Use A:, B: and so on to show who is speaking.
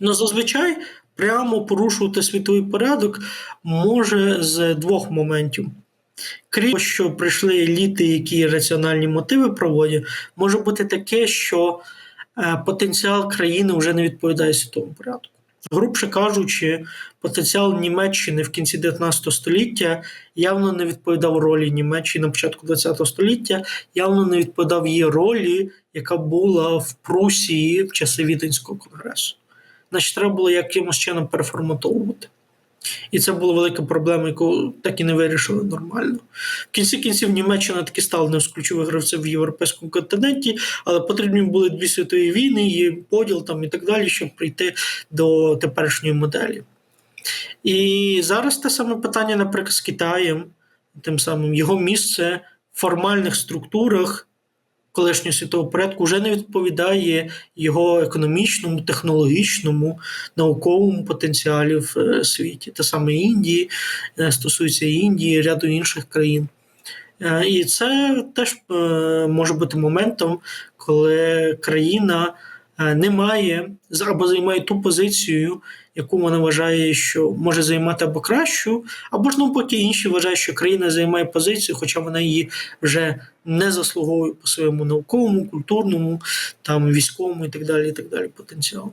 A: Ну, зазвичай прямо порушувати світовий порядок може з двох моментів. Крім того, що прийшли еліти, які раціональні мотиви проводять, може бути таке, що е, потенціал країни вже не відповідає світовому порядку. Грубше кажучи, потенціал Німеччини в кінці 19 століття явно не відповідав ролі Німеччини на початку 20 століття, явно не відповідав її ролі, яка була в Прусії в часи Віденського конгресу. Значить, треба було якимось чином переформатовувати. І це була велика проблема, яку так і не вирішили нормально. В кінці кінців Німеччина таки стала одним з ключових гравців в європейському континенті, але потрібні були дві світові війни, і поділ там і так далі, щоб прийти до теперішньої моделі. І зараз те саме питання, наприклад, з Китаєм, тим самим його місце в формальних структурах колишнього світового порядку вже не відповідає його економічному, технологічному, науковому потенціалі в е, світі. Те саме Індії, е, стосується Індії, ряду інших країн. Е, І це теж може бути моментом, коли країна не має або займає ту позицію, яку вона вважає, що може займати або кращу, або ж навпаки, інші вважають, що країна займає позицію, хоча вона її вже не заслуговує по своєму науковому, культурному, там військовому і так далі, і так далі потенціалу.